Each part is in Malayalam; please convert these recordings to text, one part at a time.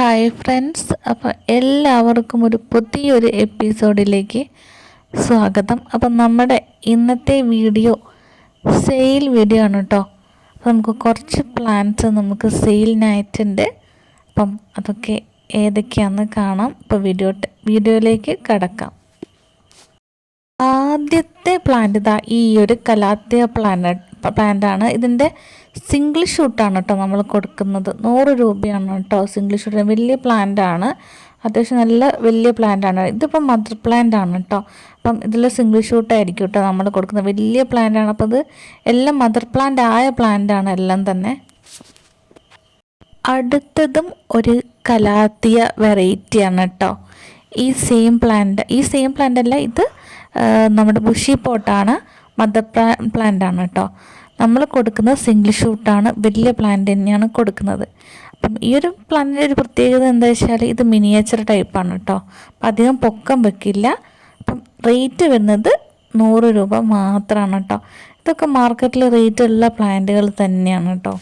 Hi friends. അപ്പോൾ എല്ലാവർക്കും ഒരു പുതിയൊരു എപ്പിസോഡിലേക്ക് സ്വാഗതം. അപ്പം നമ്മുടെ ഇന്നത്തെ വീഡിയോ സെയിൽ വീഡിയോ ആണ് കേട്ടോ അപ്പം നമുക്ക് കുറച്ച് പ്ലാൻസ് നമുക്ക് സെയിൽ സെയിലിനായിട്ടുണ്ട്. അപ്പം അതൊക്കെ ഏതൊക്കെയാണെന്ന് കാണാം. ഇപ്പോൾ വീഡിയോ വീഡിയോയിലേക്ക് കടക്കാം. ആദ്യത്തെ പ്ലാന്റ് ഇതാ ഈ ഒരു കലാത്തിയ പ്ലാനറ്റ് പ്ലാന്റാണ് ഇതിന്റെ സിംഗിൾ ഷൂട്ടാണ് കേട്ടോ നമ്മൾ കൊടുക്കുന്നത്. നൂറ് രൂപയാണ് കേട്ടോ സിംഗിൾ ഷൂട്ട് വലിയ പ്ലാന്റാണ് അത്യാവശ്യം നല്ല വലിയ പ്ലാന്റാണ് ഇതിപ്പോൾ മദർ പ്ലാന്റ് ആണ് കേട്ടോ അപ്പം ഇതിൽ സിംഗിൾ ഷൂട്ടായിരിക്കും കേട്ടോ നമ്മൾ കൊടുക്കുന്നത്. വലിയ പ്ലാന്റാണ് അപ്പോൾ ഇത് എല്ലാം മദർ പ്ലാന്റ് ആയ പ്ലാന്റാണ് എല്ലാം തന്നെ. അടുത്തതും ഒരു കലാത്തിയ വെറൈറ്റിയാണ് കേട്ടോ ഈ സെയിം പ്ലാന്റ് ഈ സെയിം പ്ലാന്റ് അല്ല ഇത് നമ്മുടെ ബുഷി പോട്ടാണ് മദർ പ്ലാ പ്ലാന്റ് ആണ് കേട്ടോ നമ്മൾ കൊടുക്കുന്നത് സിംഗിൾ ഷൂട്ടാണ് വലിയ പ്ലാന്റ് തന്നെയാണ് കൊടുക്കുന്നത്. അപ്പം ഈ ഒരു പ്ലാന്റിന്റെ ഒരു പ്രത്യേകത എന്താ വെച്ചാൽ ഇത് മിനിയേച്ചർ ടൈപ്പാണ് കേട്ടോ. അപ്പം അധികം പൊക്കം വെക്കില്ല. അപ്പം റേറ്റ് വരുന്നത് നൂറ് രൂപ മാത്രമാണ് കേട്ടോ. ഇതൊക്കെ മാർക്കറ്റിൽ റേറ്റ് ഉള്ള പ്ലാന്റുകൾ തന്നെയാണ് കേട്ടോ.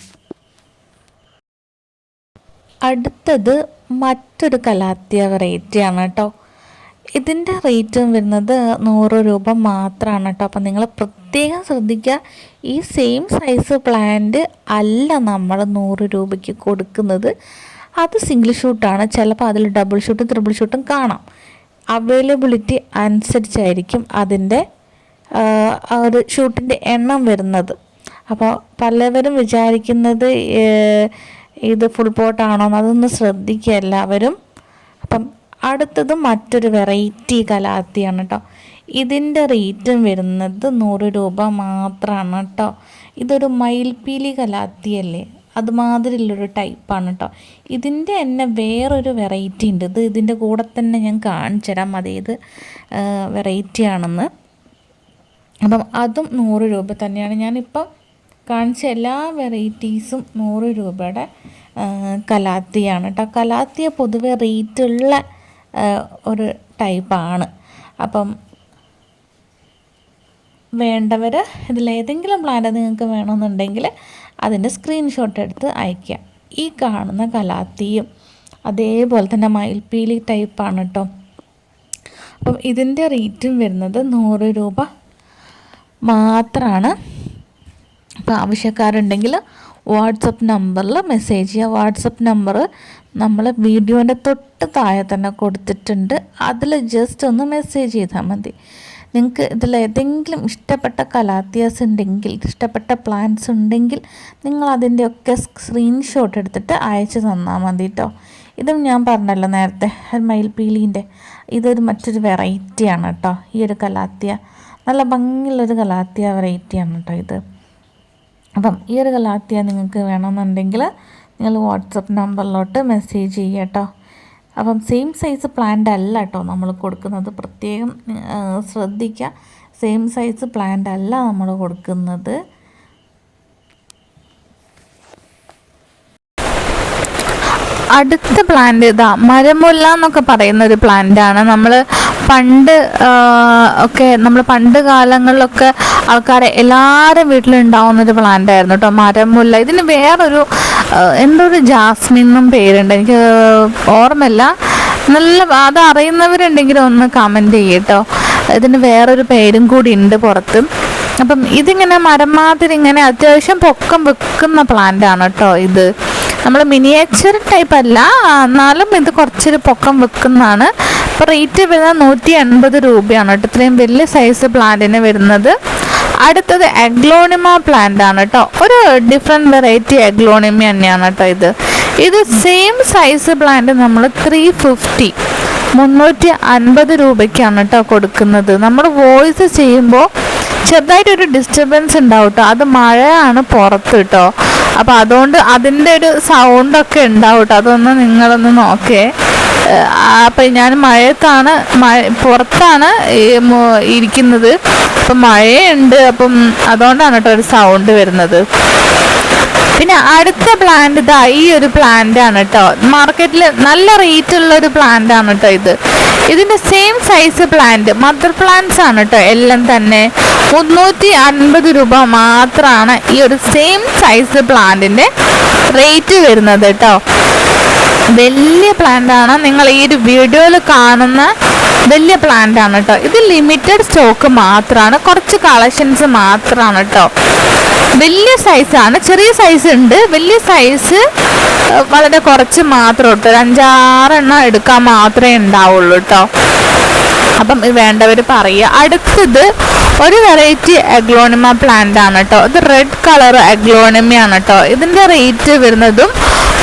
അടുത്തത് മറ്റൊരു കലാത്തിയ വെറൈറ്റിയാണ് കേട്ടോ. ഇതിന്റെ റേറ്റും വരുന്നത് നൂറ് രൂപ മാത്രമാണ് കേട്ടോ അപ്പം നിങ്ങൾ പ്രത്യേകം ശ്രദ്ധിക്കുക ഈ സെയിം സൈസ് പ്ലാന്റ് അല്ല നമ്മൾ നൂറ് രൂപയ്ക്ക് കൊടുക്കുന്നത്. അത് സിംഗിൾ ഷൂട്ടാണ്. ചിലപ്പോൾ അതിൽ ഡബിൾ ഷൂട്ടും ത്രിബിൾ ഷൂട്ടും കാണാം. അവൈലബിലിറ്റി അനുസരിച്ചായിരിക്കും അതിന്റെ ഒരു ഷൂട്ടിന്റെ എണ്ണം വരുന്നത്. അപ്പോൾ പലവരും വിചാരിക്കുന്നത് ഇത് ഫുൾ പോട്ടാണോ അതൊന്ന് ശ്രദ്ധിക്കുക എല്ലാവരും. അപ്പം അടുത്തത് മറ്റൊരു വെറൈറ്റി കലാത്തിയാണ് കേട്ടോ ഇതിന്റെ റേറ്റും വരുന്നത് നൂറ് രൂപ മാത്രമാണ് കേട്ടോ ഇതൊരു മയിൽപീലി കലാത്തിയല്ലേ? അതുമാതിരിയുള്ളൊരു ടൈപ്പാണ് കേട്ടോ ഇതിന്റെ തന്നെ വേറൊരു വെറൈറ്റി ഉണ്ട്. ഇത് ഇതിന്റെ കൂടെ തന്നെ ഞാൻ കാണിച്ചു തരാം. അതേത് വെറൈറ്റി ആണെന്ന്. അപ്പം അതും നൂറ് രൂപ തന്നെയാണ്. ഞാനിപ്പം കാണിച്ച എല്ലാ വെറൈറ്റീസും നൂറ് രൂപയുടെ കലാത്തിയാണ് കേട്ടോ കലാത്തിയ പൊതുവെ റേറ്റുള്ള ഒരു ടൈപ്പാണ്. അപ്പം വേണ്ടവർ ഇതിലേതെങ്കിലും പ്ലാന്റ് നിങ്ങൾക്ക് വേണമെന്നുണ്ടെങ്കിൽ അതിന്റെ സ്ക്രീൻഷോട്ട് എടുത്ത് അയയ്ക്കാം ഈ കാണുന്ന കലാത്തിയും അതേപോലെ തന്നെ മയിൽപ്പീലി ടൈപ്പാണ് കേട്ടോ അപ്പം ഇതിന്റെ റേറ്റും വരുന്നത് നൂറ് രൂപ മാത്രമാണ് അപ്പോൾ ആവശ്യക്കാരുണ്ടെങ്കിൽ വാട്സപ്പ് നമ്പറിൽ മെസ്സേജ് ചെയ്യുക. വാട്സപ്പ് നമ്പർ നമ്മൾ വീഡിയോന്റെ തൊട്ട് താഴെ തന്നെ കൊടുത്തിട്ടുണ്ട്. അതിൽ ജസ്റ്റ് ഒന്ന് മെസ്സേജ് ചെയ്താൽ മതി. നിങ്ങൾക്ക് ഇതിൽ ഏതെങ്കിലും ഇഷ്ടപ്പെട്ട കലാത്തിയാസ് ഉണ്ടെങ്കിൽ ഇഷ്ടപ്പെട്ട പ്ലാൻസ് ഉണ്ടെങ്കിൽ നിങ്ങൾ അതിന്റെയൊക്കെ സ്ക്രീൻഷോട്ട് എടുത്തിട്ട് അയച്ചു തന്നാൽ മതി കേട്ടോ ഇതും ഞാൻ പറഞ്ഞല്ലോ നേരത്തെ മയിൽപീലീന്റെ ഇതൊരു മറ്റൊരു വെറൈറ്റിയാണ് കേട്ടോ ഈ ഒരു കലാത്തിയ നല്ല ഭംഗിയുള്ളൊരു കലാത്തിയ വെറൈറ്റിയാണ് കേട്ടോ ഇത്. അപ്പം ഈ ഒരു കലാത്തിയ നിങ്ങൾക്ക് വേണമെന്നുണ്ടെങ്കിൽ നിങ്ങൾ വാട്സപ്പ് നമ്പറിലോട്ട് മെസ്സേജ് ചെയ്യുക കേട്ടോ അപ്പം സെയിം സൈസ് പ്ലാന്റ് അല്ല കേട്ടോ നമ്മൾ കൊടുക്കുന്നത്. പ്രത്യേകം ശ്രദ്ധിക്കുക സെയിം സൈസ് പ്ലാന്റ് അല്ല നമ്മൾ കൊടുക്കുന്നത്. അടുത്ത പ്ലാന്റ് ഇതാ മരമുല്ല എന്നൊക്കെ പറയുന്ന ഒരു പ്ലാന്റ് ആണ്. നമ്മൾ പണ്ട് ഒക്കെ നമ്മൾ പണ്ട് കാലങ്ങളിലൊക്കെ ആൾക്കാരെ എല്ലാവരും വീട്ടിലുണ്ടാവുന്ന ഒരു പ്ലാന്റ് ആയിരുന്നു കേട്ടോ മരമുല്ല. ഇതിന് വേറൊരു എന്തോ ഒരു ജാസ്മിൻ എന്നും പേരുണ്ട്. എനിക്ക് ഓർമ്മയില്ല. നല്ല അത് അറിയുന്നവരുണ്ടെങ്കിൽ ഒന്ന് കമന്റ് ചെയ്യട്ടോ. ഇതിന് വേറൊരു പേരും കൂടി ഉണ്ട് പുറത്ത്. അപ്പം ഇതിങ്ങനെ മരം മാതിരി ഇങ്ങനെ അത്യാവശ്യം പൊക്കം വെക്കുന്ന പ്ലാന്റ് ആണ് കേട്ടോ ഇത്. നമ്മൾ മിനിയേച്ചർ ടൈപ്പ് അല്ല എന്നാലും ഇത് കുറച്ചൊരു പൊക്കം വെക്കുന്നതാണ്. അപ്പോൾ റേറ്റ് വരുന്നത് നൂറ്റി എൺപത് രൂപയാണ് കേട്ടോ. ഇത്രയും വലിയ സൈസ് പ്ലാന്റിന് വരുന്നത്. അടുത്തത് എഗ്ലോണിമ പ്ലാന്റ് ആണ് കേട്ടോ ഒരു ഡിഫറെന്റ് വെറൈറ്റി എഗ്ലോണിമ തന്നെയാണ് കേട്ടോ ഇത്. ഇത് സെയിം സൈസ് പ്ലാന്റ് നമ്മൾ ത്രീ ഫിഫ്റ്റി മുന്നൂറ്റി അൻപത് രൂപയ്ക്കാണ് കേട്ടോ കൊടുക്കുന്നത്. നമ്മൾ വോയിസ് ചെയ്യുമ്പോൾ ചെറുതായിട്ടൊരു ഡിസ്റ്റർബൻസ് ഉണ്ടാവും കേട്ടോ അത് മഴയാണ് പുറത്ത് കേട്ടോ അപ്പോൾ അതുകൊണ്ട് അതിന്റെ ഒരു സൗണ്ടൊക്കെ ഉണ്ടാവും കേട്ടോ അതൊന്ന് നിങ്ങളൊന്ന് നോക്കേ. അപ്പം ഞാൻ മഴയത്താണ് മഴ പുറത്താണ് ഇരിക്കുന്നത്. അപ്പം മഴയുണ്ട് അപ്പം അതുകൊണ്ടാണ് കേട്ടോ ഒരു സൗണ്ട് വരുന്നത്. പിന്നെ അടുത്ത പ്ലാന്റ് ഇതാ ഈ ഒരു പ്ലാന്റ് ആണ് കേട്ടോ. മാർക്കറ്റിൽ നല്ല റേറ്റ് ഉള്ള ഒരു പ്ലാന്റ് ആണ് കേട്ടോ ഇത്. ഇതിന്റെ same size plant mother plants ആണ് കേട്ടോ എല്ലാം തന്നെ. മുന്നൂറ്റി അൻപത് രൂപ മാത്രമാണ് ഈ ഒരു സെയിം സൈസ് പ്ലാന്റിന്റെ റേറ്റ് വരുന്നത് കേട്ടോ. വലിയ പ്ലാന്റ് ആണ്. നിങ്ങൾ ഈ ഒരു വീഡിയോയിൽ കാണുന്ന വലിയ പ്ലാന്റ് ആണ് കേട്ടോ. ഇത് ലിമിറ്റഡ് സ്റ്റോക്ക് മാത്രമാണ് കുറച്ച് കളക്ഷൻസ് മാത്രമാണ് കേട്ടോ. വലിയ സൈസാണ് ചെറിയ സൈസ് ഉണ്ട്. വലിയ സൈസ് വളരെ കുറച്ച് മാത്രം കേട്ടോ ഒരു അഞ്ചാറെണ്ണം എടുക്കാൻ മാത്രമേ ഉണ്ടാവുള്ളൂ കേട്ടോ. അപ്പം ഇത് വേണ്ടവർ പറയുക. അടുത്തത് ഒരു വെറൈറ്റി അഗ്ലോണിമ പ്ലാന്റ് ആണ് കേട്ടോ ഇത് റെഡ് കളർ അഗ്ലോണിമയാണ് കേട്ടോ ഇതിന്റെ റേറ്റ് വരുന്നതും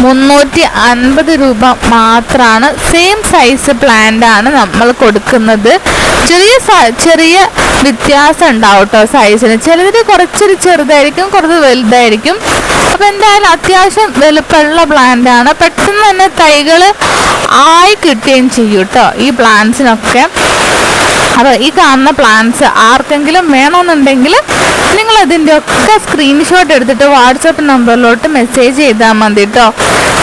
മുന്നൂറ്റി അൻപത് രൂപ മാത്രമാണ് സെയിം സൈസ് പ്ലാന്റ് ആണ് നമ്മൾ കൊടുക്കുന്നത്. ചെറിയ ചെറിയ വ്യത്യാസം ഉണ്ടാവും കേട്ടോ സൈസിന് ചിലതിന് കുറച്ചൊരു ചെറുതായിരിക്കും കുറച്ച് വലുതായിരിക്കും. അപ്പോൾ എന്തായാലും അത്യാവശ്യം വലുപ്പമുള്ള ആണ്. പെട്ടെന്ന് തന്നെ തൈകൾ ആയി കിട്ടുകയും ചെയ്യും കേട്ടോ ഈ പ്ലാന്റ്സിനൊക്കെ അപ്പോൾ ഈ കാണുന്ന പ്ലാൻസ് ആർക്കെങ്കിലും വേണമെന്നുണ്ടെങ്കിൽ നിങ്ങൾ ഇതിന്റെ ഒക്കെ സ്ക്രീൻഷോട്ട് എടുത്തിട്ട് വാട്സപ്പ് നമ്പറിലോട്ട് മെസ്സേജ് ചെയ്താൽ മതി കേട്ടോ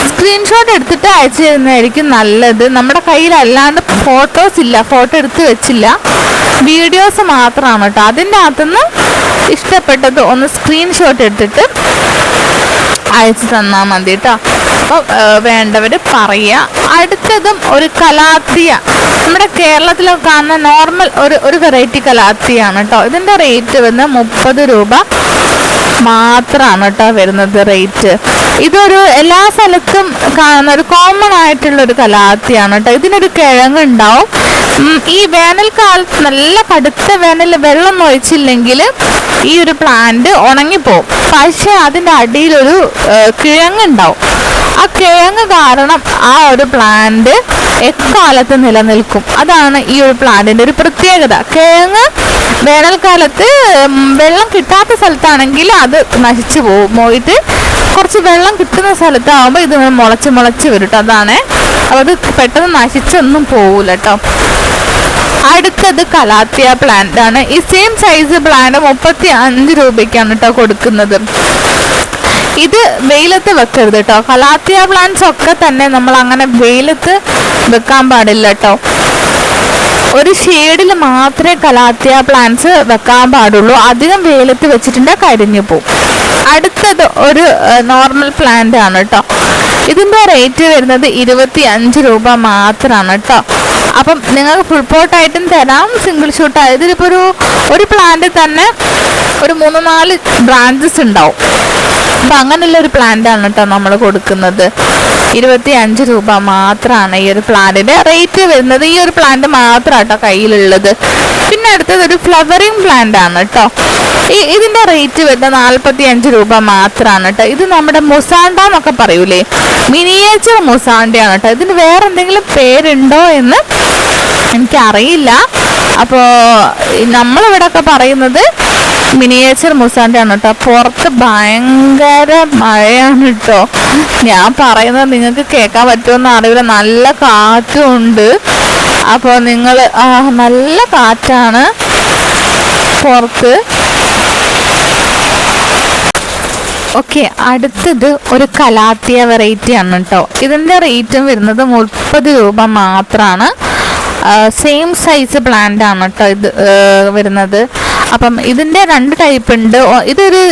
സ്ക്രീൻഷോട്ട് എടുത്തിട്ട് അയച്ചു തരുന്നതായിരിക്കും നല്ലത്. നമ്മുടെ കയ്യിൽ അല്ലാണ്ട് ഫോട്ടോസ് ഇല്ല ഫോട്ടോ എടുത്ത് വെച്ചില്ല. വീഡിയോസ് മാത്രമാണ് കേട്ടോ അതിന്റെ അകത്തുനിന്ന് ഇഷ്ടപ്പെട്ടത് ഒന്ന് സ്ക്രീൻഷോട്ട് എടുത്തിട്ട് അയച്ചു തന്നാൽ മതി കേട്ടോ അപ്പോൾ വേണ്ടവർ പറയുക അടുത്തതും ഒരു കലാത്തിയ. നമ്മുടെ കേരളത്തിൽ കാണുന്ന നോർമൽ ഒരു ഒരു വെറൈറ്റി കലാത്തിയാണ് കേട്ടോ ഇതിന്റെ റേറ്റ് വന്ന് മുപ്പത് രൂപ മാത്രമാണ് കേട്ടോ വരുന്നത് റേറ്റ് ഇതൊരു എല്ലാ സ്ഥലത്തും കാണുന്ന ഒരു കോമൺ ആയിട്ടുള്ള ഒരു കലാത്തിയാണ് കേട്ടോ ഇതിനൊരു കിഴങ്ങ് ഉണ്ടാവും ഈ വേനൽക്കാലത്ത് നല്ല കടുത്ത വേനൽ വെള്ളം ഒഴിച്ചില്ലെങ്കിൽ ഈ ഒരു പ്ലാന്റ് ഉണങ്ങിപ്പോവും. പക്ഷെ അതിന്റെ അടിയിലൊരു കിഴങ്ങ് കിഴങ്ങുണ്ടാവും. ആ കിഴങ്ങ് കാരണം ആ ഒരു പ്ലാന്റ് എക്കാലത്ത് നിലനിൽക്കും. അതാണ് ഈ ഒരു പ്ലാന്റിന്റെ ഒരു പ്രത്യേകത. കിഴങ്ങ് വേനൽക്കാലത്ത് വെള്ളം കിട്ടാത്ത സ്ഥലത്താണെങ്കിൽ അത് നശിച്ചു പോകും. പോയിട്ട് കുറച്ച് വെള്ളം കിട്ടുന്ന സ്ഥലത്താകുമ്പോൾ ഇത് മുളച്ച് മുളച്ച് വരും അതാണ്. അപ്പോൾ അത് പെട്ടെന്ന് നശിച്ചൊന്നും പോകൂല കേട്ടോ അടുത്തത് കലാത്തിയ പ്ലാന്റ് ആണ്. ഈ സെയിം സൈസ് പ്ലാന്റ് മുപ്പത്തി അഞ്ച് രൂപയ്ക്കാണ് കേട്ടോ കൊടുക്കുന്നത്. ഇത് വെയിലത്ത് വെക്കരുത് കേട്ടോ കലാത്തിയ പ്ലാന്റ്സ് ഒക്കെ തന്നെ നമ്മൾ അങ്ങനെ വെയിലത്ത് വെക്കാൻ പാടില്ല കേട്ടോ ഒരു ഷെയ്ഡിൽ മാത്രമേ കലാത്തിയ പ്ലാന്റ്സ് വെക്കാൻ പാടുള്ളൂ. അധികം വെയിലത്ത് വെച്ചിട്ടുണ്ടെങ്കിൽ കരിഞ്ഞു പോകും അടുത്തത് ഒരു നോർമൽ പ്ലാന്റ് ആണ് കേട്ടോ ഇതിന്റെ റേറ്റ് വരുന്നത് ഇരുപത്തി അഞ്ച് രൂപ മാത്രമാണ് കേട്ടോ അപ്പം നിങ്ങൾക്ക് ഫുൾ പോട്ടായിട്ടും തരാം സിംഗിൾ ഷൂട്ട് ഇതിലിപ്പോൾ ഒരു ഒരു പ്ലാന്റ് തന്നെ ഒരു മൂന്ന് നാല് ബ്രാഞ്ചസ് ഉണ്ടാവും. അപ്പം അങ്ങനെയുള്ള ഒരു പ്ലാന്റാണ് കേട്ടോ നമ്മൾ കൊടുക്കുന്നത്. ഇരുപത്തി അഞ്ച് രൂപ മാത്രമാണ് ഈ ഒരു പ്ലാന്റിന്റെ റേറ്റ് വരുന്നത്. ഈ ഒരു പ്ലാന്റ് മാത്രമാണ് കേട്ടോ കയ്യിലുള്ളത്. പിന്നെ അടുത്തത് ഒരു ഫ്ലവറിങ് പ്ലാന്റ് ആണ് കേട്ടോ ഈ ഇതിന്റെ റേറ്റ് വരുന്നത് നാൽപ്പത്തി അഞ്ച് രൂപ മാത്രമാണ് കേട്ടോ ഇത് നമ്മുടെ മൊസാണ്ട എന്നൊക്കെ പറയൂലേ? മിനിയേച്ചർ മൊസാണ്ടയാണ് കേട്ടോ ഇതിന് വേറെ എന്തെങ്കിലും പേരുണ്ടോ എന്ന് എനിക്കറിയില്ല. അപ്പോൾ നമ്മളിവിടെ ഒക്കെ പറയുന്നത് മിനിയേച്ചർ മുസാന്റെ ആണ് കേട്ടോ. പുറത്ത് ഭയങ്കര മഴയാണ് കേട്ടോ. ഞാൻ പറയുന്നത് നിങ്ങൾക്ക് കേൾക്കാൻ പറ്റുമെന്ന് അറിയില്ല. നല്ല കാറ്റും ഉണ്ട്. അപ്പോൾ നിങ്ങൾ നല്ല കാറ്റാണ് പുറത്ത്. ഓക്കെ അടുത്തത് ഒരു കലാത്തിയ വെറൈറ്റി ആണ് കേട്ടോ. ഇതിന്റെ റേറ്റും വരുന്നത് മുപ്പത് രൂപ മാത്രമാണ്. സെയിം സൈസ് പ്ലാന്റ് ആണ് കേട്ടോ ഇത് വരുന്നത്. അപ്പം ഇതിന്റെ രണ്ട് ടൈപ്പ് ഉണ്ട്. ഇതൊരു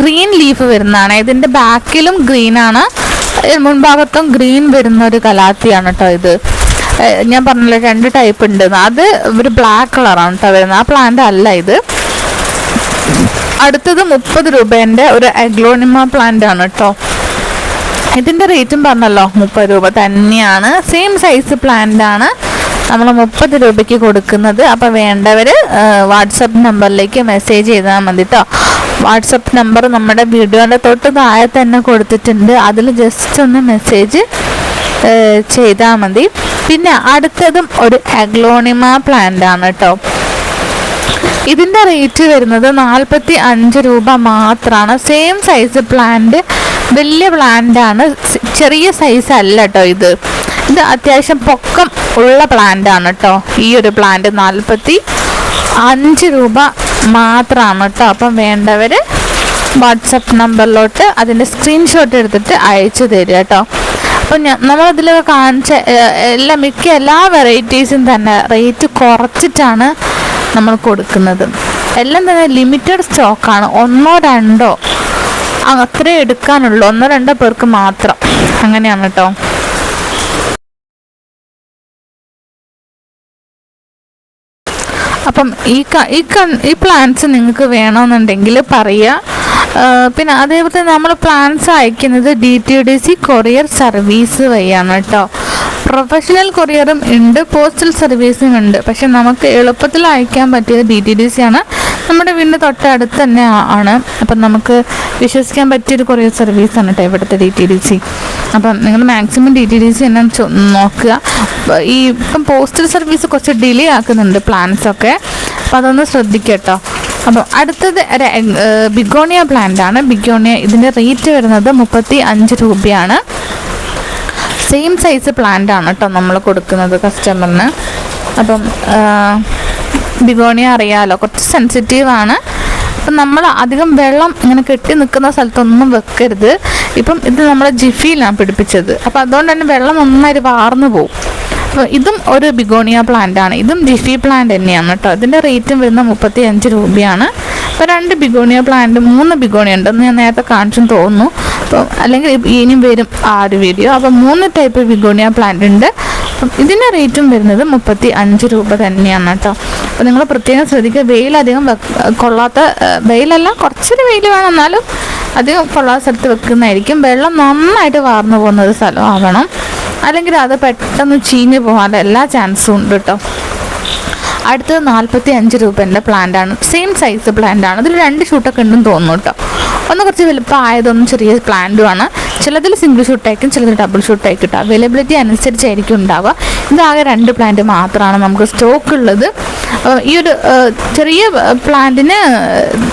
ഗ്രീൻ ലീഫ് വരുന്നതാണ്. ഇതിന്റെ ബാക്കിലും ഗ്രീൻ ആണ്. മുൻഭാഗത്തും ഗ്രീൻ വരുന്ന ഒരു കലാത്തിയാണ് കേട്ടോ ഇത്. ഞാൻ പറഞ്ഞല്ലോ രണ്ട് ടൈപ്പ് ഉണ്ട്. അത് ഒരു ബ്ലാക്ക് കളറാണ് കേട്ടോ വരുന്നത്. ആ പ്ലാന്റ് അല്ല ഇത്. അടുത്തത് മുപ്പത് രൂപേന്റെ ഒരു അഗ്ലോണിമ പ്ലാന്റ് ആണ് കേട്ടോ ഇതിന്റെ റേറ്റും പറഞ്ഞല്ലോ മുപ്പത് രൂപ തന്നെയാണ്. സെയിം സൈസ് പ്ലാന്റ് ആണ്. നമ്മൾ മുപ്പത് രൂപയ്ക്ക് കൊടുക്കുന്നത്. അപ്പോൾ വേണ്ടവർ വാട്സപ്പ് നമ്പറിലേക്ക് മെസ്സേജ് ചെയ്താൽ മതി കേട്ടോ വാട്സപ്പ് നമ്പർ നമ്മുടെ വീഡിയോയുടെ തൊട്ട് താഴെ തന്നെ കൊടുത്തിട്ടുണ്ട്. അതിൽ ജസ്റ്റ് ഒന്ന് മെസ്സേജ് ചെയ്താൽ മതി. പിന്നെ അടുത്തതും ഒരു അഗ്ലോണിമ പ്ലാന്റ് ആണ് കേട്ടോ ഇതിന്റെ റേറ്റ് വരുന്നത് നാൽപ്പത്തി അഞ്ച് രൂപ മാത്രമാണ് സെയിം സൈസ് പ്ലാന്റ് വലിയ പ്ലാന്റ് ആണ്. ചെറിയ സൈസ് അല്ല കേട്ടോ ഇത്. ഇത് അത്യാവശ്യം പൊക്കം ഉള്ള പ്ലാന്റ് ആണ് കേട്ടോ ഈ ഒരു പ്ലാന്റ് നാൽപ്പത്തി അഞ്ച് രൂപ മാത്രമാണ് കേട്ടോ അപ്പം വേണ്ടവർ വാട്സപ്പ് നമ്പറിലോട്ട് അതിന്റെ സ്ക്രീൻഷോട്ട് എടുത്തിട്ട് അയച്ചു തരിക കേട്ടോ അപ്പം ഞാൻ നമ്മളതിൽ കാണിച്ച എല്ലാ മിക്ക എല്ലാ വെറൈറ്റീസും തന്നെ റേറ്റ് കുറച്ചിട്ടാണ് നമ്മൾ കൊടുക്കുന്നത്. എല്ലാം തന്നെ ലിമിറ്റഡ് സ്റ്റോക്കാണ് ഒന്നോ രണ്ടോ അത്രേ എടുക്കാനുള്ളൂ. ഒന്നോ രണ്ടോ പേർക്ക് മാത്രം. അങ്ങനെയാണ് കേട്ടോ അപ്പം ഈ ഈ ഈ പ്ലാന്റ്സ് നിങ്ങൾക്ക് വേണമെന്നുണ്ടെങ്കിൽ പറയുക. പിന്നെ അതേപോലെ നമ്മൾ പ്ലാന്റ്സ് അയക്കുന്നത് D T D C courier service വഴിയാണ് കേട്ടോ. പ്രൊഫഷണൽ കൊറിയറും ഉണ്ട് പോസ്റ്റൽ സർവീസും ഉണ്ട്. പക്ഷെ നമുക്ക് എളുപ്പത്തിൽ അയക്കാൻ പറ്റിയത് ഡി ടി ഡി സി ആണ്. നമ്മുടെ വീടിന്റെ തൊട്ടടുത്ത് തന്നെ ആണ്. അപ്പം നമുക്ക് വിശ്വസിക്കാൻ പറ്റിയൊരു കൊറിയർ സർവീസാണ് കേട്ടോ ഇവിടുത്തെ ഡി ടി ഡി സി അപ്പം നിങ്ങൾ maximum D T D C തന്നെ നോക്കുക. ഈ ഇപ്പം പോസ്റ്റൽ സർവീസ് കുറച്ച് ഡിലേ ആക്കുന്നുണ്ട് പ്ലാൻസ് ഒക്കെ. അപ്പം അതൊന്ന് ശ്രദ്ധിക്കട്ടോ അപ്പോൾ അടുത്തത് ബിഗോണിയ പ്ലാന്റ് ആണ്. ബിഗോണിയ ഇതിന്റെ റേറ്റ് വരുന്നത് മുപ്പത്തി അഞ്ച് രൂപയാണ്. സെയിം സൈസ് പ്ലാന്റ് ആണ് കേട്ടോ നമ്മൾ കൊടുക്കുന്നത് കസ്റ്റമറിന് അപ്പം ബിഗോണിയ അറിയാലോ കുറച്ച് സെൻസിറ്റീവ് ആണ്. അപ്പം നമ്മൾ അധികം വെള്ളം ഇങ്ങനെ കെട്ടി നിൽക്കുന്ന സ്ഥലത്തൊന്നും വെക്കരുത്. ഇപ്പം ഇത് നമ്മൾ ജിഫിയിലാണ് പിടിപ്പിച്ചത്. അപ്പം അതുകൊണ്ട് തന്നെ വെള്ളം നന്നായിട്ട് വാർന്നു പോകും അപ്പോൾ ഇതും ഒരു ബിഗോണിയ പ്ലാന്റ് ആണ്. ഇതും ജിഫി പ്ലാന്റ് തന്നെയാണ് കേട്ടോ ഇതിന്റെ റേറ്റും വരുന്ന മുപ്പത്തി അഞ്ച് രൂപയാണ്. അപ്പോൾ രണ്ട് ബിഗോണിയ പ്ലാന്റ് മൂന്ന് ബിഗോണിയ ഉണ്ടെന്ന് ഞാൻ നേരത്തെ കാണിച്ചെന്ന് തോന്നുന്നു. അപ്പോൾ അല്ലെങ്കിൽ ഇനിയും വരും ആ ഒരു വീഡിയോ അപ്പം മൂന്ന് ടൈപ്പ് വിഗോണിയ പ്ലാന്റ് ഉണ്ട്. അപ്പം ഇതിന്റെ റേറ്റും വരുന്നത് മുപ്പത്തി അഞ്ച് രൂപ തന്നെയാണ് കേട്ടോ. അപ്പോൾ നിങ്ങൾ പ്രത്യേകം ശ്രദ്ധിക്കുക. വെയിലധികം കൊള്ളാത്ത വെയിലല്ല കുറച്ചൊരു വെയിൽ വേണം എന്നാലും അധികം കൊള്ളാത്ത സ്ഥലത്ത് വെക്കുന്നതായിരിക്കും. വെള്ളം നന്നായിട്ട് വാർന്നു പോകുന്ന ഒരു സ്ഥലമാവണം. അല്ലെങ്കിൽ അത് പെട്ടെന്ന് ചീഞ്ഞു പോകാനുള്ള എല്ലാ ചാൻസും ഉണ്ട് കേട്ടോ. അടുത്തത് നാൽപ്പത്തി അഞ്ച് രൂപേന്റെ പ്ലാന്റ് ആണ്. സെയിം സൈസ് പ്ലാന്റ് ആണ്. അതിൽ രണ്ട് ഷൂട്ടൊക്കെ ഉണ്ടെന്ന് തോന്നുന്നു കേട്ടോ. ഒന്ന് കുറച്ച് വലുപ്പമായതൊന്നും ചെറിയ പ്ലാന്റും ആണ് ചിലതിൽ സിംഗിൾ ഷൂട്ടായിരിക്കും ചിലതിൽ ഡബിൾ ഷൂട്ടായിരിക്കും കേട്ടോ അവൈലബിലിറ്റി അനുസരിച്ചായിരിക്കും ഉണ്ടാവുക. ഇതാകെ രണ്ട് പ്ലാന്റ് മാത്രമാണ് നമുക്ക് സ്റ്റോക്ക് ഉള്ളത്. ഈ ഒരു ചെറിയ പ്ലാന്റിന്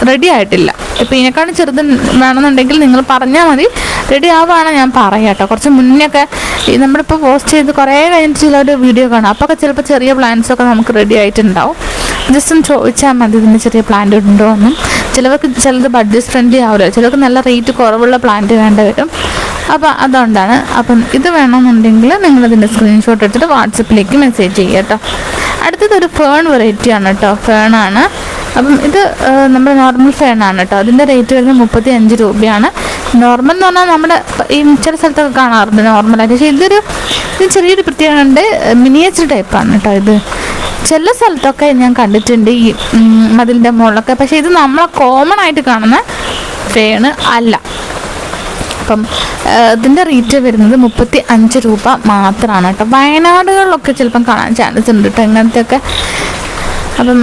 റെഡി ആയിട്ടില്ല. ഇപ്പം ഇതിനെക്കാളും ചെറുത് വേണമെന്നുണ്ടെങ്കിൽ നിങ്ങൾ പറഞ്ഞാൽ മതി. റെഡി ആവുകയാണ് ഞാൻ പറയാം കേട്ടോ. കുറച്ച് മുന്നേ ഒക്കെ ഈ നമ്മളിപ്പോൾ പോസ്റ്റ് ചെയ്ത് കുറേ കഴിഞ്ഞിട്ട് ചിലൊരു വീഡിയോ കാണാം. അപ്പോൾ ഒക്കെ ചിലപ്പോൾ ചെറിയ ഒക്കെ നമുക്ക് റെഡി ആയിട്ടുണ്ടാവും. ജസ്റ്റ് ഒന്ന് ചോദിച്ചാൽ മതി ഇതിന് ചെറിയ പ്ലാന്റ് ഉണ്ടോ എന്നും ചിലവർക്ക് ചിലത് ബഡ്ജറ്റ് ഫ്രണ്ട്ലി ആവില്ല. ചിലർക്ക് നല്ല റേറ്റ് കുറവുള്ള പ്ലാന്റ് വേണ്ട വരും. അപ്പോൾ അതുകൊണ്ടാണ് അപ്പം ഇത് വേണമെന്നുണ്ടെങ്കിൽ നിങ്ങളിതിന്റെ സ്ക്രീൻഷോട്ട് എടുത്തിട്ട് വാട്സപ്പിലേക്ക് മെസ്സേജ് ചെയ്യുക കേട്ടോ അടുത്തത് ഒരു ഫേൺ വെറൈറ്റിയാണ് കേട്ടോ ഫേണാണ് അപ്പം ഇത് നമ്മുടെ നോർമൽ ഫേണാണ് കേട്ടോ അതിന്റെ റേറ്റ് വരുന്നത് മുപ്പത്തി അഞ്ച് രൂപയാണ്. നോർമൽ എന്ന് പറഞ്ഞാൽ നമ്മുടെ ഈ ചില സ്ഥലത്തൊക്കെ കാണാറുണ്ട് നോർമലായിട്ട് പക്ഷേ ഇതൊരു ഇത് ചെറിയൊരു പ്രത്യേകത ഉണ്ട് മിനിയേച്ചർ ടൈപ്പാണ് കേട്ടോ ഇത്. ചില സ്ഥലത്തൊക്കെ ഞാൻ കണ്ടിട്ടുണ്ട് ഈ മതിലിന്റെ മുകളിലൊക്കെ പക്ഷേ ഇത് നമ്മളെ കോമൺ ആയിട്ട് കാണുന്ന ഫേണ് അല്ല. അപ്പം ഇതിന്റെ റേറ്റ് വരുന്നത് മുപ്പത്തി അഞ്ച് രൂപ മാത്രമാണ് കേട്ടോ. വയനാടുകളിലൊക്കെ ചിലപ്പം കാണാൻ ചാൻസ് ഉണ്ട് കേട്ടോ ഇങ്ങനത്തെയൊക്കെ. അപ്പം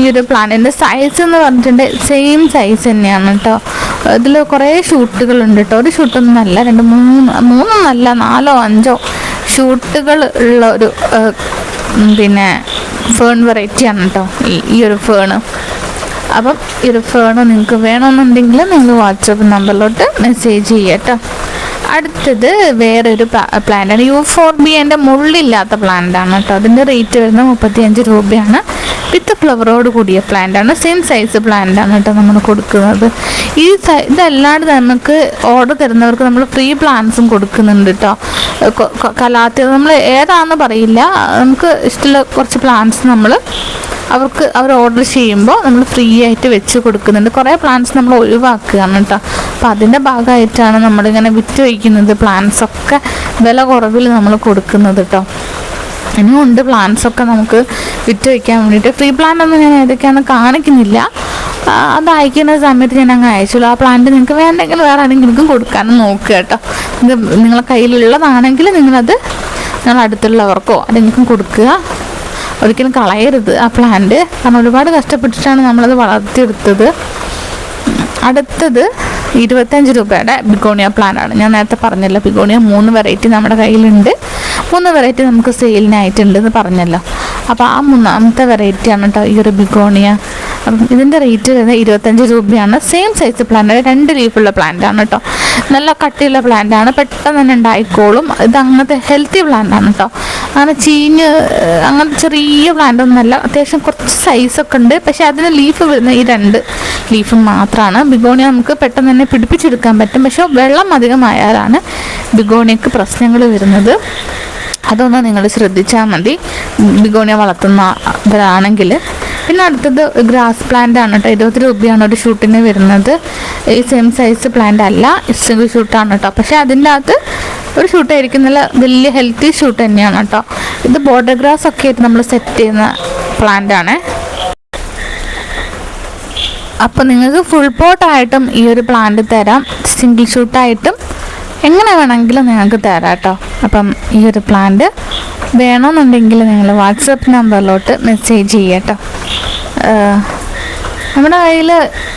ഈ ഒരു പ്ലാനിന്റെ സൈസ് എന്ന് പറഞ്ഞിട്ടുണ്ട് സെയിം സൈസ് തന്നെയാണ് കേട്ടോ. ഇതിൽ കുറേ ഷൂട്ടുകളുണ്ട് കേട്ടോ. ഒരു ഷൂട്ടൊന്നും അല്ല രണ്ട് മൂന്ന് മൂന്നൊന്നല്ല നാലോ അഞ്ചോ ഷൂട്ടുകൾ ഉള്ള ഒരു പിന്നെ ഫേൺ വെറൈറ്റിയാണ് കേട്ടോ ഈ ഈ ഒരു ഫേണ് അപ്പം ഈ ഒരു ഫേണ് നിങ്ങൾക്ക് വേണമെന്നുണ്ടെങ്കിൽ നിങ്ങൾ വാട്സപ്പ് നമ്പറിലോട്ട് മെസ്സേജ് ചെയ്യുക കേട്ടോ അടുത്തത് വേറൊരു പ്ലാന്റാണ് യു ഫോർ ബി എന്റെ മുള്ളില്ലാത്ത പ്ലാന്റാണ് കേട്ടോ അതിന്റെ റേറ്റ് വരുന്നത് മുപ്പത്തിയഞ്ച് രൂപയാണ്. വിത്ത് ഫ്ലവറോട് കൂടിയ പ്ലാന്റാണ് സെയിം സൈസ് പ്ലാന്റാണ് കേട്ടോ നമ്മൾ കൊടുക്കുന്നത്. ഈ ഇതല്ലാണ്ട് നമുക്ക് ഓർഡർ തരുന്നവർക്ക് നമ്മൾ ഫ്രീ പ്ലാന്റ്സും കൊടുക്കുന്നുണ്ട് കേട്ടോ. കലാത്തി നമ്മൾ ഏതാണെന്ന് പറയില്ല. നമുക്ക് ഇഷ്ടമുള്ള കുറച്ച് പ്ലാന്റ്സ് നമ്മൾ അവർക്ക് അവർ ഓർഡർ ചെയ്യുമ്പോൾ നമ്മൾ ഫ്രീ ആയിട്ട് വെച്ച് കൊടുക്കുന്നുണ്ട്. കുറേ പ്ലാന്റ്സ് നമ്മൾ ഒഴിവാക്കുകയാണ് കേട്ടോ. അപ്പം അതിന്റെ ഭാഗമായിട്ടാണ് നമ്മളിങ്ങനെ വിറ്റ് വയ്ക്കുന്നത് പ്ലാന്റ്സ് ഒക്കെ വില കുറവിൽ നമ്മൾ കൊടുക്കുന്നത് കേട്ടോ. ഇനിയും ഉണ്ട് പ്ലാന്റ്സ് ഒക്കെ നമുക്ക് വിറ്റ് വയ്ക്കാൻ വേണ്ടിയിട്ട്. ഫ്രീ പ്ലാന്റ് ഒന്നും ഞാൻ ഏതൊക്കെയാണെന്ന് കാണിക്കുന്നില്ല. അത് അയക്കുന്ന സമയത്ത് ഞാൻ അങ്ങ് അയച്ചുള്ളൂ. ആ പ്ലാന്റ് നിങ്ങൾക്ക് വേണ്ടെങ്കിൽ വേറെ ആരെങ്കിലും കൊടുക്കാനും നോക്കുക കേട്ടോ. നിങ്ങളെ കയ്യിലുള്ളതാണെങ്കിൽ നിങ്ങളത് നിങ്ങളുടെ അടുത്തുള്ളവർക്കോ ആരെങ്കിലും കൊടുക്കുക. ഒരിക്കലും കളയരുത് ആ പ്ലാന്റ് കാരണം ഒരുപാട് കഷ്ടപ്പെട്ടിട്ടാണ് നമ്മളത് വളർത്തിയെടുത്തത്. അടുത്തത് ഇരുപത്തഞ്ച് രൂപയുടെ ബിഗോണിയ പ്ലാന്റാണ് ഞാൻ നേരത്തെ പറഞ്ഞല്ലോ ബിഗോണിയ മൂന്ന് വെറൈറ്റി നമ്മുടെ കയ്യിലുണ്ട്. മൂന്ന് വെറൈറ്റി നമുക്ക് സെയിലിനായിട്ടുണ്ട് എന്ന് പറഞ്ഞല്ലോ. അപ്പോൾ ആ മൂന്നാമത്തെ വെറൈറ്റിയാണ് കേട്ടോ ഈ ഒരു ബിഗോണിയ. അപ്പം ഇതിന്റെ റേറ്റ് വരുന്നത് ഇരുപത്തഞ്ച് രൂപയാണ്. സെയിം സൈസ് പ്ലാന്റ് രണ്ട് ലീഫുള്ള പ്ലാന്റ് ആണ് കേട്ടോ നല്ല കട്ടിയുള്ള പ്ലാന്റ് ആണ്. പെട്ടെന്ന് തന്നെ ഉണ്ടായിക്കോളും. ഇത് അങ്ങനത്തെ ഹെൽത്തി പ്ലാന്റ് ആണ് കേട്ടോ അങ്ങനെ ചീഞ്ഞ് അങ്ങനത്തെ ചെറിയ പ്ലാന്റ് ഒന്നുമല്ല. അത്യാവശ്യം കുറച്ച് സൈസൊക്കെ ഉണ്ട്. പക്ഷേ അതിന് ലീഫ് വരുന്ന ഈ രണ്ട് ലീഫ് മാത്രമാണ് ബിഗോണിയ നമുക്ക് പെട്ടെന്ന് തന്നെ പിടിപ്പിച്ചെടുക്കാൻ പറ്റും. പക്ഷേ വെള്ളം അധികമായാലാണ് ബിഗോണിയക്ക് പ്രശ്നങ്ങൾ വരുന്നത്. അതൊന്ന് നിങ്ങൾ ശ്രദ്ധിച്ചാൽ മതി. ബിഗോണിയ വളർത്തുന്നവരാണെങ്കിൽ പിന്നെ അടുത്തത് ഗ്രാസ് പ്ലാന്റ് ആണ് കേട്ടോ ഇരുപത് രൂപയാണ് ഒരു ഷൂട്ടിന് വരുന്നത്. ഈ സെയിം സൈസ് പ്ലാന്റ് അല്ല സിംഗിൾ ഷൂട്ടാണ് കേട്ടോ പക്ഷേ അതിന്റെ അകത്ത് ഒരു ഷൂട്ടായിരിക്കും നല്ല വലിയ ഹെൽത്തി ഷൂട്ട് തന്നെയാണ് കേട്ടോ ഇത് ബോർഡർ ഗ്രാസ് ഒക്കെ ആയിട്ട് നമ്മൾ സെറ്റ് ചെയ്യുന്ന പ്ലാന്റ് ആണ്. അപ്പോൾ നിങ്ങൾക്ക് ഫുൾ പോട്ടായിട്ടും ഈ ഒരു പ്ലാന്റ് തരാം. സിംഗിൾ ഷൂട്ടായിട്ടും എങ്ങനെ വേണമെങ്കിലും നിങ്ങൾക്ക് തരാം കേട്ടോ അപ്പം ഈ ഒരു പ്ലാന്റ് വേണമെന്നുണ്ടെങ്കിൽ നിങ്ങൾ വാട്സപ്പ് നമ്പറിലോട്ട് മെസ്സേജ് ചെയ്യട്ടോ. നമ്മുടെ കയ്യിൽ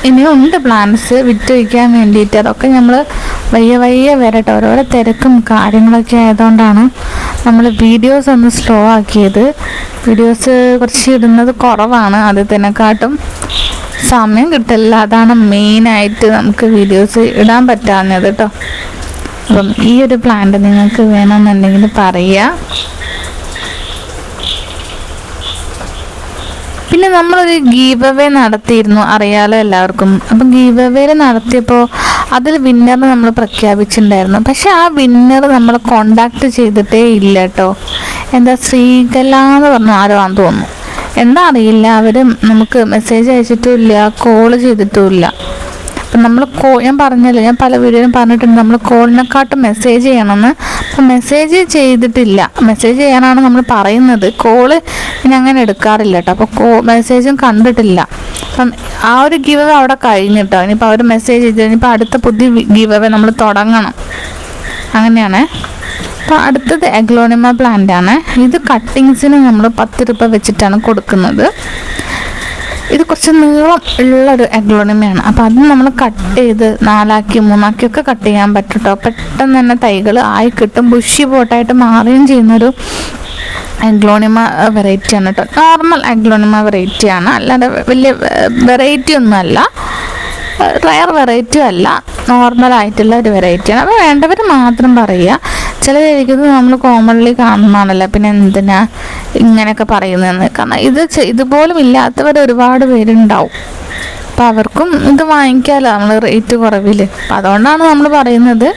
ഇനിയും ഉണ്ട് പ്ലാൻസ് വിറ്റ് വയ്ക്കാൻ വേണ്ടിയിട്ട്. അതൊക്കെ നമ്മൾ വയ്യ വയ്യ വരട്ടെ. ഓരോരോ തിരക്കും കാര്യങ്ങളൊക്കെ ആയതുകൊണ്ടാണ് നമ്മൾ വീഡിയോസ് ഒന്ന് സ്ലോ ആക്കിയത്. വീഡിയോസ് കുറച്ച് ഇടുന്നത് കുറവാണ്. ആദ്യത്തിനെക്കാട്ടും സമയം കിട്ടില്ല. അതാണ് മെയിനായിട്ട് നമുക്ക് വീഡിയോസ് ഇടാൻ പറ്റാഞ്ഞത് കേട്ടോ അപ്പം ഈ ഒരു പ്ലാന്റ് നിങ്ങൾക്ക് വേണമെന്നുണ്ടെങ്കിൽ പറയുക പിന്നെ നമ്മളൊരു ഗീവ് അവേ നടത്തിയിരുന്നു അറിയാലോ എല്ലാവർക്കും. അപ്പം ഗീവ് അവേയിൽ നടത്തിയപ്പോൾ അതിൽ വിന്നറിന് നമ്മൾ പ്രഖ്യാപിച്ചിട്ടുണ്ടായിരുന്നു. പക്ഷെ ആ വിന്നർ നമ്മൾ കോണ്ടാക്ട് ചെയ്തിട്ടേ ഇല്ല കേട്ടോ. എന്താ ശ്രീകല എന്ന് പറഞ്ഞു ആരോ ആണെന്ന് തോന്നുന്നു. എന്താ അറിയില്ല. അവർ നമുക്ക് മെസ്സേജ് അയച്ചിട്ടുമില്ല കോൾ ചെയ്തിട്ടും ഇല്ല. അപ്പം നമ്മൾ കോ ഞാൻ പറഞ്ഞല്ലോ ഞാൻ പല വീഡിയോയിലും പറഞ്ഞിട്ടുണ്ട് നമ്മൾ കോളിനെക്കാട്ടും മെസ്സേജ് ചെയ്യണമെന്ന്. അപ്പം മെസ്സേജ് ചെയ്തിട്ടില്ല. മെസ്സേജ് ചെയ്യാനാണ് നമ്മൾ പറയുന്നത്. കോൾ പിന്നെ അങ്ങനെ എടുക്കാറില്ല കേട്ടോ അപ്പോൾ കോ മെസ്സേജും കണ്ടിട്ടില്ല. അപ്പം ആ ഒരു ഗിവ് അവിടെ കഴിഞ്ഞു കേട്ടോ ഇനിയിപ്പോൾ അവർ മെസ്സേജ് ചെയ്ത് ഇനിയിപ്പോൾ അടുത്ത പുതിയ ഗിവ് നമ്മൾ തുടങ്ങണം. അങ്ങനെയാണ്. അപ്പോൾ അടുത്തത് എഗ്ലോണിമ പ്ലാന്റ് ആണ്. ഇത് കട്ടിങ്സിന് നമ്മൾ പത്ത് രൂപ വെച്ചിട്ടാണ് കൊടുക്കുന്നത്. ഇത് കുറച്ച് നീളം ഉള്ളൊരു എഗ്ലോണിമയാണ് അപ്പോൾ അത് നമ്മൾ കട്ട് ചെയ്ത് നാലാക്കി മൂന്നാക്കി ഒക്കെ കട്ട് ചെയ്യാൻ പറ്റും പെട്ടെന്ന് തന്നെ തൈകൾ ആയി കിട്ടും. ബുഷി പോട്ടായിട്ട് മാറുകയും ചെയ്യുന്നൊരു അഗ്ലോണിമ വെറൈറ്റിയാണ് കേട്ടോ നോർമൽ അഗ്ലോണിമ വെറൈറ്റിയാണ് അല്ലാതെ വലിയ വെറൈറ്റി ഒന്നുമല്ല റയർ വെറൈറ്റി അല്ല. നോർമൽ ആയിട്ടുള്ള ഒരു വെറൈറ്റിയാണ് അപ്പോൾ വേണ്ടവർ മാത്രം പറയുക. ചില കഴിക്കുന്നത് നമ്മൾ കോമൺലി കാണുന്നതാണല്ലോ. പിന്നെ എന്തിനാ ഇങ്ങനെയൊക്കെ പറയുന്നതെന്ന്? കാരണം ഇത് ഇതുപോലും ഇല്ലാത്തവർ ഒരുപാട് പേരുണ്ടാവും. അപ്പം അവർക്കും ഇത് വാങ്ങിക്കാമല്ലോ നമ്മൾ റേറ്റ് കുറവിൽ അപ്പം അതുകൊണ്ടാണ് നമ്മൾ പറയുന്നത്.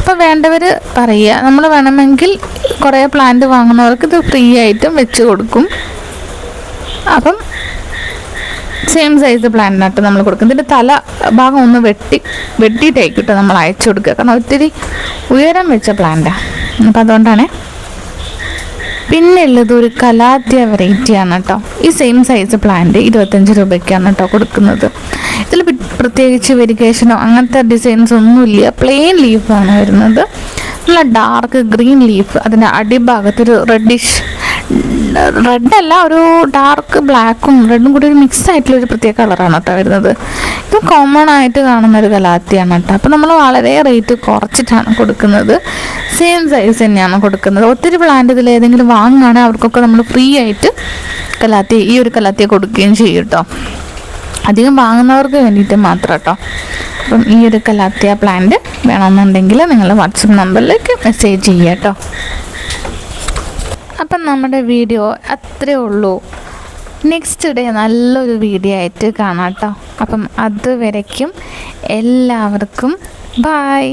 അപ്പോൾ വേണ്ടവർ പറയുക. നമ്മൾ വേണമെങ്കിൽ കുറേ പ്ലാന്റ് വാങ്ങുന്നവർക്ക് ഇത് ഫ്രീ ആയിട്ടും വെച്ച് കൊടുക്കും. അപ്പം സെയിം സൈസ് പ്ലാന്റിനായിട്ട് നമ്മൾ കൊടുക്കും. ഇതിന്റെ തല ഭാഗം ഒന്ന് വെട്ടി വെട്ടിയിട്ടായിക്കിട്ട് നമ്മൾ അയച്ചു കൊടുക്കുക. കാരണം ഒത്തിരി ഉയരം വെച്ച പ്ലാന്റാണ് അപ്പം അതുകൊണ്ടാണ്. പിന്നെ ഉള്ളത് ഒരു കലാത്യ വെറൈറ്റി ആണ് കേട്ടോ ഈ സെയിം സൈസ് പ്ലാന്റ് ഇരുപത്തഞ്ച് രൂപയ്ക്കാണ് കേട്ടോ കൊടുക്കുന്നത്. ഇതിൽ പ്രത്യേകിച്ച് വെരിക്കേഷനോ അങ്ങനത്തെ ഡിസൈൻസ് ഒന്നുമില്ല പ്ലെയിൻ ലീഫാണ് വരുന്നത്. നല്ല ഡാർക്ക് ഗ്രീൻ ലീഫ് അതിന്റെ അടിഭാഗത്തൊരു റെഡിഷ് റെഡ് അല്ല ഒരു ഡാർക്ക് ബ്ലാക്കും റെഡും കൂടി ഒരു മിക്സ് ആയിട്ടുള്ള ഒരു പ്രത്യേക കളറാണ് കേട്ടോ വരുന്നത്. ഇത് കോമൺ ആയിട്ട് കാണുന്ന ഒരു കലാത്തിയാണ് കേട്ടോ. അപ്പോൾ നമ്മൾ വളരെ റേറ്റ് കുറച്ചിട്ടാണ് കൊടുക്കുന്നത്. സെയിം സൈസ് തന്നെയാണ് കൊടുക്കുന്നത്. ഒത്തിരി പ്ലാന്റ് ഇതിൽ ഏതെങ്കിലും വാങ്ങുകയാണെങ്കിൽ അവർക്കൊക്കെ നമ്മൾ ഫ്രീ ആയിട്ട് കലാത്തി ഈ ഒരു കലാത്തിയെ കൊടുക്കുകയും ചെയ്യും കേട്ടോ. അധികം വാങ്ങുന്നവർക്ക് വേണ്ടിയിട്ട് മാത്രം കേട്ടോ. അപ്പം ഈ ഒരു കലാത്തിയ പ്ലാന്റ് വേണമെന്നുണ്ടെങ്കിൽ നിങ്ങൾ വാട്സപ്പ് നമ്പറിലേക്ക് മെസ്സേജ് ചെയ്യാം കേട്ടോ. അപ്പം നമ്മുടെ വീഡിയോ അത്രേ ഉള്ളൂ. നെക്സ്റ്റ് ഡേ നല്ലൊരു വീഡിയോ ആയിട്ട് കാണാം കേട്ടോ. അപ്പം അതുവരയ്ക്കും എല്ലാവർക്കും ബായ്